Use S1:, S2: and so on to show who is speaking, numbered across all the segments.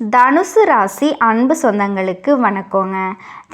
S1: தனுசு ராசி அன்பு சொந்தங்களுக்கு வணக்கங்க.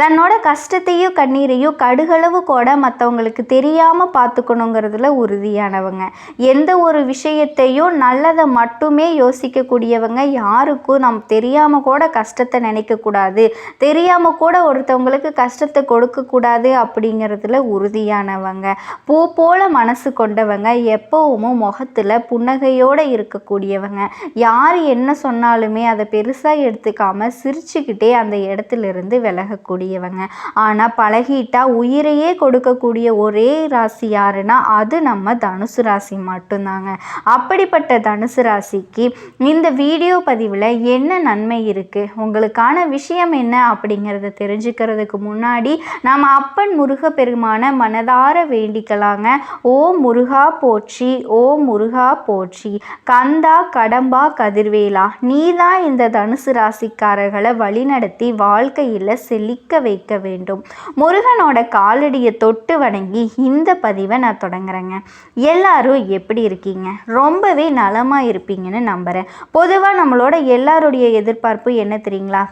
S1: தன்னோட கஷ்டத்தையும் கண்ணீரையும் கடுகளவு கூட மற்றவங்களுக்கு தெரியாமல் பார்த்துக்கணுங்கிறதுல உறுதியானவங்க. எந்த ஒரு விஷயத்தையும் நல்லதை மட்டுமே யோசிக்கக்கூடியவங்க யாருக்கும் நம் தெரியாமல் கூட கஷ்டத்தை நினைக்கக்கூடாது. தெரியாமல் கூட ஒருத்தவங்களுக்கு கஷ்டத்தை கொடுக்கக்கூடாது அப்படிங்கிறதுல உறுதியானவங்க. பூ போல மனசு கொண்டவங்க எப்பவும் முகத்தில் புன்னகையோடு இருக்கக்கூடியவங்க. யார் என்ன சொன்னாலுமே அதை பெருசாக எடுத்துக்காமல் சிரிச்சுக்கிட்டே அந்த இடத்துல இருந்து விலகக்கூடியவங்க. ஆனால் பழகிட்டா உயிரையே கொடுக்கக்கூடிய ஒரே ராசி யாருன்னா அது நம்ம தனுசு ராசி மட்டும்தாங்க. அப்படிப்பட்ட தனுசு ராசிக்கு இந்த வீடியோ பதிவில் என்ன நன்மை இருக்குது உங்களுக்கான விஷயம் என்ன அப்படிங்கிறத தெரிஞ்சுக்கிறதுக்கு முன்னாடி நம்ம அப்பன் முருக பெருமான மனதார வேண்டிக்கலாங்க. ஓ முருகா போற்றி ஓ முருகா போற்றி. கந்தா கடம்பா கதிர்வேலா நீதான் இந்த தனுசு ராசிக்காரர்களை வழிநடத்தி வாழ்க்கையில் செழிக்க வைக்க வேண்டும். முருகனோட காலடியை தொட்டு வணங்கி இந்த பதிவை நான் தொடங்குறேங்க. எல்லாரும் எப்படி இருக்கீங்க? ரொம்பவே நலமாக இருப்பீங்கன்னு நம்புகிறேன் பொதுவாக நம்மளோட எல்லாருடைய எதிர்பார்ப்பு என்ன தெரியுங்களா?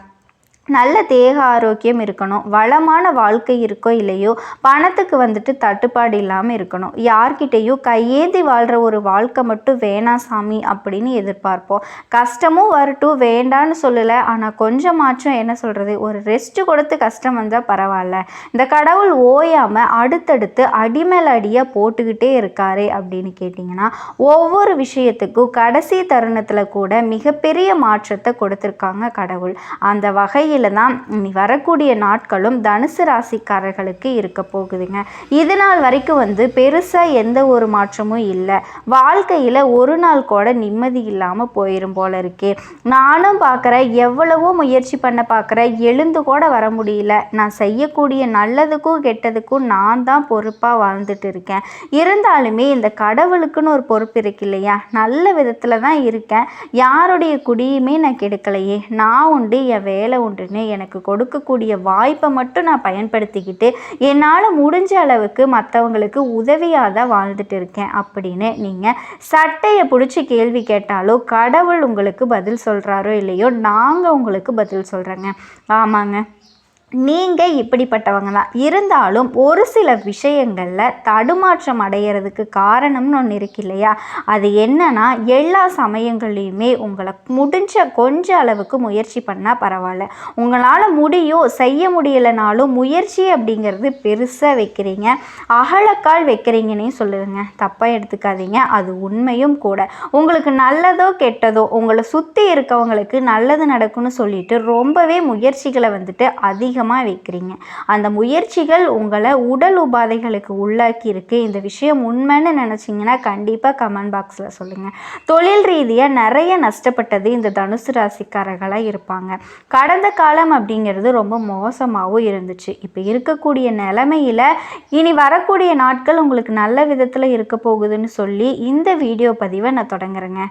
S1: நல்ல தேக ஆரோக்கியம் இருக்கணும். வளமான வாழ்க்கை இருக்கோ இல்லையோ பணத்துக்கு வந்துட்டு தட்டுப்பாடு இல்லாமல் இருக்கணும். யார்கிட்டேயும் கையேந்தி வாழ்கிற ஒரு வாழ்க்கை மட்டும் வேணாம் சாமி அப்படின்னு எதிர்பார்ப்போம். கஷ்டமும் வரட்டும் வேண்டான்னு சொல்லலை. ஆனால் கொஞ்சமாச்சும் என்ன சொல்கிறது ஒரு ரெஸ்ட்டு கொடுத்து கஷ்டம் வந்தால் பரவாயில்ல. இந்த கடவுள் ஓயாமல் அடுத்தடுத்து அடிமேல் அடியாக போட்டுக்கிட்டே இருக்காரே அப்படின்னு கேட்டிங்கன்னா ஒவ்வொரு விஷயத்துக்கும் கடைசி தருணத்தில் கூட மிகப்பெரிய மாற்றத்தை கொடுத்துருக்காங்க கடவுள். அந்த வகையில் வகையில் தான் இனி வரக்கூடிய நாட்களும் தனுசு ராசிக்காரர்களுக்கு இருக்க போகுதுங்க. இது நாள் வரைக்கும் வந்து பெருசாக எந்த ஒரு மாற்றமும் இல்லை. வாழ்க்கையில் ஒரு நாள் கூட நிம்மதி இல்லாமல் போயிடும் போல இருக்கே. நானும் பார்க்குறேன் எவ்வளவோ முயற்சி பண்ண பார்க்குறேன் எழுந்து கூட வர முடியல. நான் செய்யக்கூடிய நல்லதுக்கும் கெட்டதுக்கும் நான் தான் பொறுப்பாக வாழ்ந்துட்டு இருக்கேன். இருந்தாலுமே இந்த கடவுளுக்குன்னு ஒரு பொறுப்பு இருக்கு இல்லையா? நல்ல விதத்தில் தான் இருக்கேன். யாருடைய குடியுமே நான் கெடுக்கலையே. நான் உண்டு என் வேலை உண்டு. அப்படின்னு எனக்கு கொடுக்கக்கூடிய வாய்ப்பை மட்டும் நான் பயன்படுத்திக்கிட்டு என்னால் முடிஞ்ச அளவுக்கு மற்றவங்களுக்கு உதவியாக தான் வாழ்ந்துட்டு இருக்கேன் அப்படின்னு நீங்கள் சட்டையை பிடிச்சி கேள்வி கேட்டாலோ கடவுள் உங்களுக்கு பதில் சொல்கிறாரோ இல்லையோ நாங்கள் உங்களுக்கு பதில் சொல்கிறேங்க ஆமாங்க. நீங்கள் இப்படிப்பட்டவங்க தான் இருந்தாலும் ஒரு சில விஷயங்களில் தடுமாற்றம் அடையிறதுக்கு காரணம்னு ஒன்று இருக்கு இல்லையா? அது என்னன்னா எல்லா சமயங்கள்லையுமே உங்களை முடிஞ்ச கொஞ்ச அளவுக்கு முயற்சி பண்ணால் பரவாயில்ல. உங்களால் முடியும் செய்ய முடியலைனாலும் முயற்சி அப்படிங்கிறது பெருசாக வைக்கிறீங்க. அகலக்கால் வைக்கிறீங்கன்னே சொல்லுவேங்க தப்பாக எடுத்துக்காதீங்க. அது உண்மையும் கூட. உங்களுக்கு நல்லதோ கெட்டதோ உங்களை சுற்றி இருக்கவங்களுக்கு நல்லது நடக்கும்னு சொல்லிட்டு ரொம்பவே முயற்சிகளை வந்துட்டு அதிக அதிகமாக வைக்கிறீங்க. அந்த முயற்சிகள் உங்களை உடல் உபாதைகளுக்கு உள்ளாக்கியிருக்கு இந்த விஷயம் உண்மைன்னு நினச்சிங்கன்னா கண்டிப்பாக கமெண்ட் பாக்ஸில் சொல்லுங்கள் தொழில் ரீதியாக நிறைய நஷ்டப்பட்டது இந்த தனுசு ராசிக்காரர்களாக இருப்பாங்க. கடந்த காலம் அப்படிங்கிறது ரொம்ப மோசமாகவும் இருந்துச்சு. இப்போ இருக்கக்கூடிய நிலைமையில் இனி வரக்கூடிய நாட்கள் உங்களுக்கு நல்ல விதத்தில் இருக்க போகுதுன்னு சொல்லி இந்த வீடியோ பதிவை நான் தொடங்குறேங்க.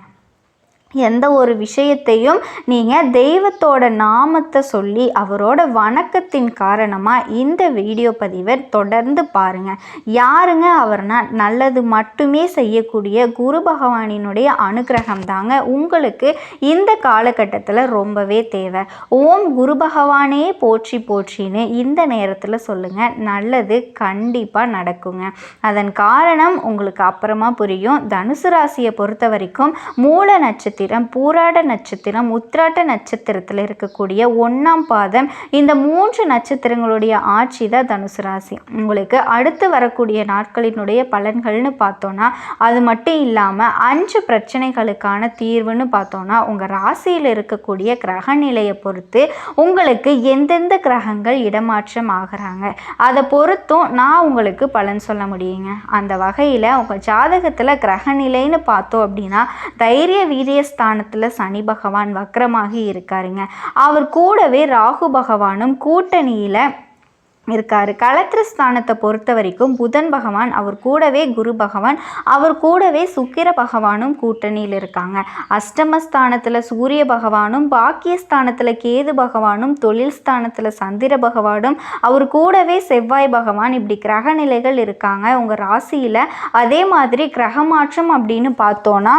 S1: எந்த ஒரு விஷயத்தையும் நீங்கள் தெய்வத்தோட நாமத்தை சொல்லி அவரோட வணக்கத்தின் காரணமாக இந்த வீடியோ பதிவை தொடர்ந்து பாருங்கள் யாருங்க அவர்னா நல்லது மட்டுமே செய்யக்கூடிய குரு பகவானினுடைய அனுகிரகம் தாங்க உங்களுக்கு இந்த காலகட்டத்தில் ரொம்பவே தேவை. ஓம் குரு பகவானே போற்றி போற்றின்னு இந்த நேரத்தில் சொல்லுங்கள் நல்லது கண்டிப்பாக நடக்குங்க. அதன் காரணம் உங்களுக்கு அப்புறமா புரியும். தனுசு ராசியை பொறுத்த வரைக்கும் மூல நட்சத்திரம் நட்சத்திரம் பூராட நட்சத்திரம் உத்ராட்ட நட்சத்திரத்தில் இருக்கக்கூடிய ஒன்றாம் பாதம். இந்த மூன்று நட்சத்திரங்களுடைய ஆட்சி தான் தனுசு ராசி. உங்களுக்கு அடுத்து வரக்கூடிய நாட்களினுடைய பலன்கள்னு பார்த்தோன்னா அது மட்டும் இல்லாமல் அஞ்சு பிரச்சனைகளுக்கான தீர்வுன்னு பார்த்தோன்னா உங்கள் ராசியில் இருக்கக்கூடிய கிரக நிலையை பொறுத்து உங்களுக்கு எந்தெந்த கிரகங்கள் இடமாற்றம் ஆகிறாங்க? அதை பொறுத்தும் நான் உங்களுக்கு பலன் சொல்ல முடியுங்க. அந்த வகையில் உங்கள் ஜாதகத்தில் கிரக நிலைன்னு பார்த்தோம் அப்படின்னா தைரிய வீரிய ஸ்தானத்தில் சனி பகவான் வக்கரமாகி இருக்காருங்க. அவர் கூடவே ராகு பகவானும் கூட்டணியில் இருக்காரு. களத்திர ஸ்தானத்தை பொறுத்த வரைக்கும் புதன் பகவான் அவர் கூடவே குரு பகவான் அவர் கூடவே சுக்கிர பகவானும் கூட்டணியில் இருக்காங்க. அஷ்டமஸ்தானத்தில் சூரிய பகவானும் பாக்கியஸ்தானத்தில் கேது பகவானும் தொழில் ஸ்தானத்தில் சந்திர பகவானும் அவர் கூடவே செவ்வாய் பகவான் இப்படி கிரக நிலைகள் இருக்காங்க. உங்கள் ராசியில் அதே மாதிரி கிரக மாற்றம் அப்படின்னு பார்த்தோன்னா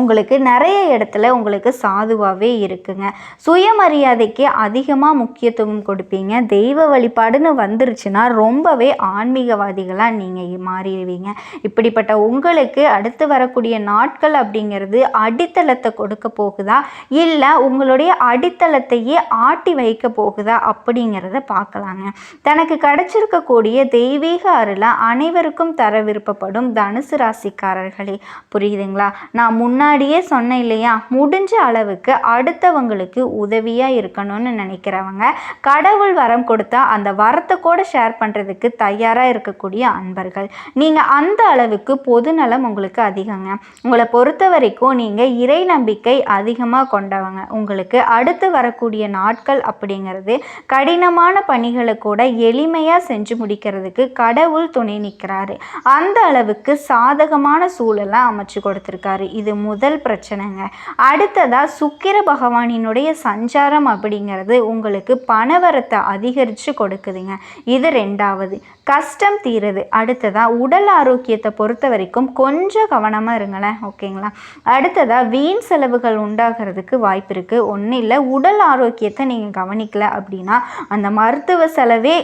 S1: உங்களுக்கு நிறைய இடத்துல உங்களுக்கு சாதுவாகவே இருக்குங்க. சுயமரியாதைக்கு அதிகமாக முக்கியத்துவம் கொடுப்பீங்க. தெய்வ வழிபாடுன்னு வந்துருச்சுன்னா ரொம்பவே ஆன்மீகவாதிகளாக நீங்கள் மாறிடுவீங்க. இப்படிப்பட்ட உங்களுக்கு அடுத்து வரக்கூடிய நாட்கள் அப்படிங்கிறது அடித்தளத்தை கொடுக்க போகுதா? இல்லை உங்களுடைய அடித்தளத்தையே ஆட்டி வைக்க போகுதா? அப்படிங்கிறத பார்க்கலாங்க. தனக்கு கிடைச்சிருக்கக்கூடிய தெய்வீக அருளை அனைவருக்கும் தர விருப்பப்படும் தனுசு ராசிக்காரர்களே புரியுதுங்களா? நான் முன்னாடியே சொன்னேன் இல்லையா? முடிஞ்ச அளவுக்கு அடுத்தவங்களுக்கு உதவியாக இருக்கணும்னு நினைக்கிறவங்க கடவுள் வரம் கொடுத்தா அந்த வரத்தை கூட ஷேர் பண்ணுறதுக்கு தயாராக இருக்கக்கூடிய அன்பர்கள். நீங்கள் அந்த அளவுக்கு பொதுநலம் உங்களுக்கு அதிகங்க. உங்களை பொறுத்த வரைக்கும் நீங்கள் இறை நம்பிக்கை அதிகமாக கொண்டவங்க. உங்களுக்கு அடுத்து வரக்கூடிய நாட்கள் அப்படிங்கிறது கடினமான பணிகளை கூட எளிமையாக செஞ்சு முடிக்கிறதுக்கு கடவுள் துணை நிற்கிறாரு அந்த அளவுக்கு சாதகமான சூழலை அமைச்சு கொடுத்துருக்காரு. இது முதல் முதல் பிரச்சனைங்க. அடுத்ததாக சுக்கிர பகவானினுடைய சஞ்சாரம் அப்படிங்கிறது உங்களுக்கு பணவரத்தை அதிகரித்து கொடுக்குதுங்க. இது ரெண்டாவது. கஷ்டம் தீருது. அடுத்ததாக உடல் ஆரோக்கியத்தை பொறுத்த வரைக்கும் கொஞ்சம் கவனமாக இருங்களேன். ஓகேங்களா? அடுத்ததாக வீண் செலவுகள் உண்டாகிறதுக்கு வாய்ப்பு இருக்குது ஒன்றும் இல்லை. உடல் ஆரோக்கியத்தை நீங்கள் கவனிக்கல அப்படின்னா அந்த மருத்துவ செலவே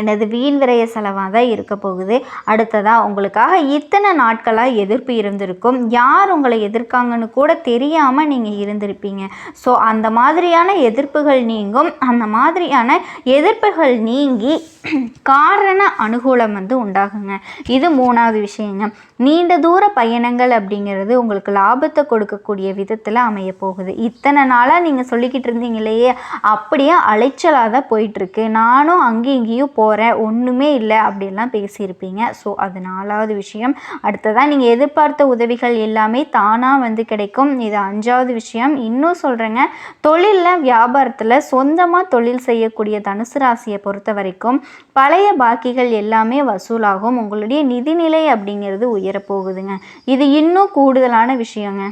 S1: எனது வீண் விரைய செலவாக தான் இருக்க போகுது. அடுத்ததாக உங்களுக்காக இத்தனை நாட்களாக எதிர்ப்பு இருந்திருக்கும். யார் உங்களை எதிர்க்காங்கன்னு கூட தெரியாமல் நீங்கள் இருந்திருப்பீங்க. ஸோ அந்த மாதிரியான எதிர்ப்புகள் நீங்கும். அந்த மாதிரியான எதிர்ப்புகள் நீங்கி காரண அனுகூலம் வந்து உண்டாகுங்க. இது மூணாவது விஷயங்க. நீண்ட தூர பயணங்கள் அப்படிங்கிறது உங்களுக்கு லாபத்தை கொடுக்கக்கூடிய விதத்தில் அமைய போகுது. இத்தனை நாளாக நீங்கள் சொல்லிக்கிட்டு இருந்தீங்க இல்லையே அப்படியே அலைச்சலாக தான் போயிட்டுருக்கு நானும் அங்கேயும் இங்கேயும் போகிறேன் ஒன்றுமே இல்லை அப்படிலாம் பேசியிருப்பீங்க. ஸோ அது நாலாவது விஷயம். அடுத்ததாக நீங்கள் எதிர்பார்த்த உதவிகள் எல்லாமே தானாக வந்து கிடைக்கும். இது அஞ்சாவது விஷயம். இன்னும் சொல்கிறேங்க தொழிலில் வியாபாரத்தில் சொந்தமாக தொழில் செய்யக்கூடிய தனுசு ராசியை பொறுத்த வரைக்கும் பழைய பாக்கிகள் எல்லாமே வசூலாகும். உங்களுடைய நிதிநிலை அப்படிங்கிறது உயரப்போகுதுங்க. இது இன்னும் கூடுதலான விஷயங்க.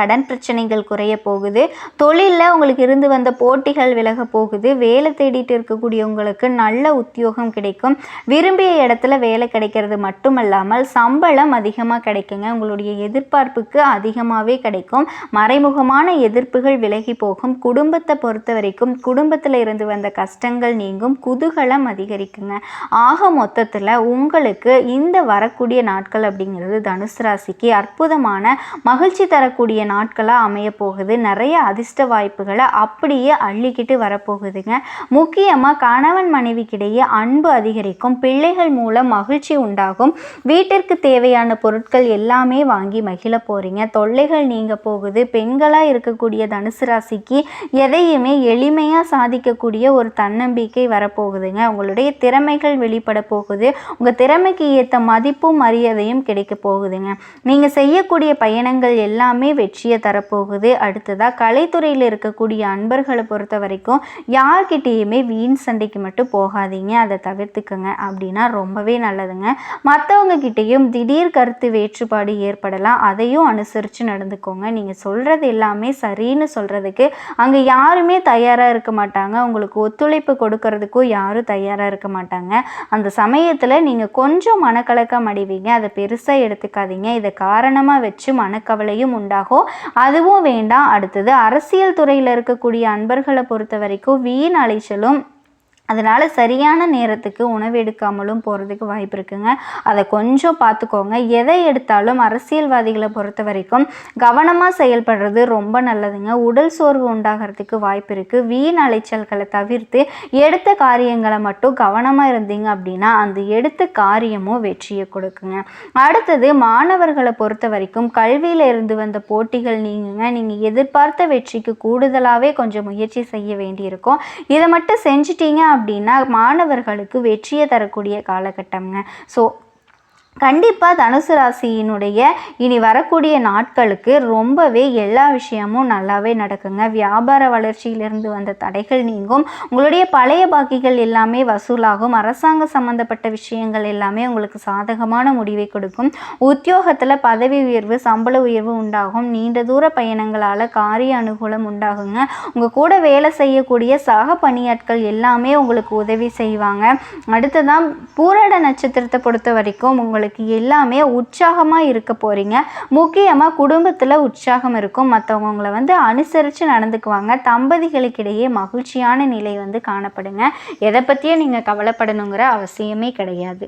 S1: கடன் பிரச்சனைகள் குறைய போகுது. தொழிலில் உங்களுக்கு இருந்து வந்த போட்டிகள் விலக போகுது. வேலை தேடிட்டு இருக்கக்கூடியவங்களுக்கு நல்ல உத்தியோகம் கிடைக்கும். விரும்பிய இடத்துல வேலை கிடைக்கிறது மட்டுமல்லாமல் சம்பளம் அதிகமாக கிடைக்குங்க. உங்களுடைய எதிர்பார்ப்புக்கு அதிகமாகவே கிடைக்கும். மறைமுகமான எதிர்ப்புகள் விலகி போகும். குடும்பத்தை பொறுத்த வரைக்கும் குடும்பத்தில் இருந்து வந்த கஷ்டங்கள் நீங்கும். குதூகலம் அதிகரிக்குங்க. ஆக மொத்தத்தில் உங்களுக்கு இந்த வரக்கூடிய நாட்கள் அப்படிங்கிறது தனுசு ராசிக்கு அற்புதமான மகிழ்ச்சி தரக்கூடிய நாட்களாக அமைய போகுது நிறைய அதிர்ஷ்ட வாய்ப்புகளை அப்படியே அள்ளிக்கிட்டு வரப்போகுதுங்க. முக்கியமாக கணவன் மனைவிக்கிடையே அன்பு அதிகரிக்கும். பிள்ளைகள் மூலம் மகிழ்ச்சி உண்டாகும். வீட்டிற்கு தேவையான பொருட்கள் எல்லாமே வாங்கி மகிழ போகிறீங்க தொல்லைகள் நீங்க போகுது. பெண்களாக இருக்கக்கூடிய தனுசு ராசிக்கு எதையுமே எளிமையாக சாதிக்கக்கூடிய ஒரு தன்னம்பிக்கை வரப்போகுதுங்க. உங்களுடைய திறமைகள் வெளிப்பட போகுது. உங்கள் திறமைக்கு ஏற்ற மதிப்பும் மரியாதையும் கிடைக்க போகுதுங்க. நீங்கள் செய்யக்கூடிய பயணங்கள் எல்லாமே வெற்றியை தரப்போகுது. அடுத்ததாக கலைத்துறையில் இருக்கக்கூடிய அன்பர்களை பொறுத்த வரைக்கும் யார்கிட்டேயுமே வீண் சண்டைக்கு மட்டும் போகாதீங்க. அதை தவிர்த்துக்கங்க அப்படின்னா ரொம்பவே நல்லதுங்க. மற்றவங்க கிட்டேயும் திடீர் கருத்து வேற்றுப்பாடு ஏற்படலாம். அதையும் அனுசரித்து நடந்துக்கோங்க. நீங்கள் சொல்கிறது எல்லாமே சரின்னு சொல்கிறதுக்கு அங்கே யாருமே தயாராக இருக்க மாட்டாங்க. உங்களுக்கு ஒத்துழைப்பு கொடுக்கறதுக்கும் யாரும் தயாராக இருக்க மாட்டாங்க. அந்த சமயத்தில் நீங்கள் கொஞ்சம் மனக்கலக்கம் அடைவீங்க. அதை பெருசாக எடுத்துக்காதீங்க. இதை காரணமாக வச்சு மனக்கவலையும் உண்டாகும். அதுவும் வேண்டாம். அடுத்தது அரசியல் துறையில் இருக்கக்கூடிய அன்பர்களை பொறுத்த வரைக்கும் வீண் அலைச்சலும் அதனால் சரியான நேரத்துக்கு உணவு எடுக்காமலும் போகிறதுக்கு வாய்ப்பு இருக்குங்க. அதை கொஞ்சம் பார்த்துக்கோங்க எதை எடுத்தாலும் அரசியல்வாதிகளை பொறுத்த வரைக்கும் கவனமாக செயல்படுறது ரொம்ப நல்லதுங்க. உடல் சோர்வு உண்டாகிறதுக்கு வாய்ப்பு இருக்குது வீண் அலைச்சல்களை தவிர்த்து எடுத்த காரியங்களை மட்டும் கவனமாக இருந்தீங்க அப்படின்னா அந்த எடுத்த காரியமும் வெற்றியை கொடுக்குங்க. அடுத்தது மாணவர்களை பொறுத்த வரைக்கும் கல்வியில் இருந்து வந்த போட்டிகள் நீங்குங்க. நீங்கள் எதிர்பார்த்த வெற்றிக்கு கூடுதலாகவே கொஞ்சம் முயற்சி செய்ய வேண்டியிருக்கும். இதை மட்டும் செஞ்சிட்டீங்க அப்படின்னா மாணவர்களுக்கு வெற்றியை தரக்கூடிய காலகட்டம்ங்க. ஸோ கண்டிப்பாக தனுசு ராசியினுடைய இனி வரக்கூடிய நாட்களுக்கு ரொம்பவே எல்லா விஷயமும் நல்லாவே நடக்குங்க. வியாபார வளர்ச்சியிலிருந்து வந்த தடைகள் நீங்கும். உங்களுடைய பழைய பாக்கிகள் எல்லாமே வசூலாகும். அரசாங்க சம்மந்தப்பட்ட விஷயங்கள் எல்லாமே உங்களுக்கு சாதகமான முடிவை கொடுக்கும். உத்தியோகத்தில் பதவி உயர்வு சம்பள உயர்வு உண்டாகும். நீண்ட தூர பயணங்களால் காரிய அனுகூலம் உண்டாகுங்க. உங்கள் கூட வேலை செய்யக்கூடிய சக பணியாட்கள் எல்லாமே உங்களுக்கு உதவி செய்வாங்க. அடுத்ததான் பூராட நட்சத்திரத்தை பொறுத்த வரைக்கும் உங்களுக்கு நாளுக்கு எல்லாமே உற்சாகமாக இருக்க போகிறீங்க முக்கியமாக குடும்பத்தில் உற்சாகம் இருக்கும். மற்றவங்க உங்களை வந்து அனுசரித்து நடந்துக்குவாங்க. தம்பதிகளுக்கிடையே மகிழ்ச்சியான நிலை வந்து காணப்படுங்க. எதை பற்றியும் நீங்கள் கவலைப்படணுங்கிற அவசியமே கிடையாது.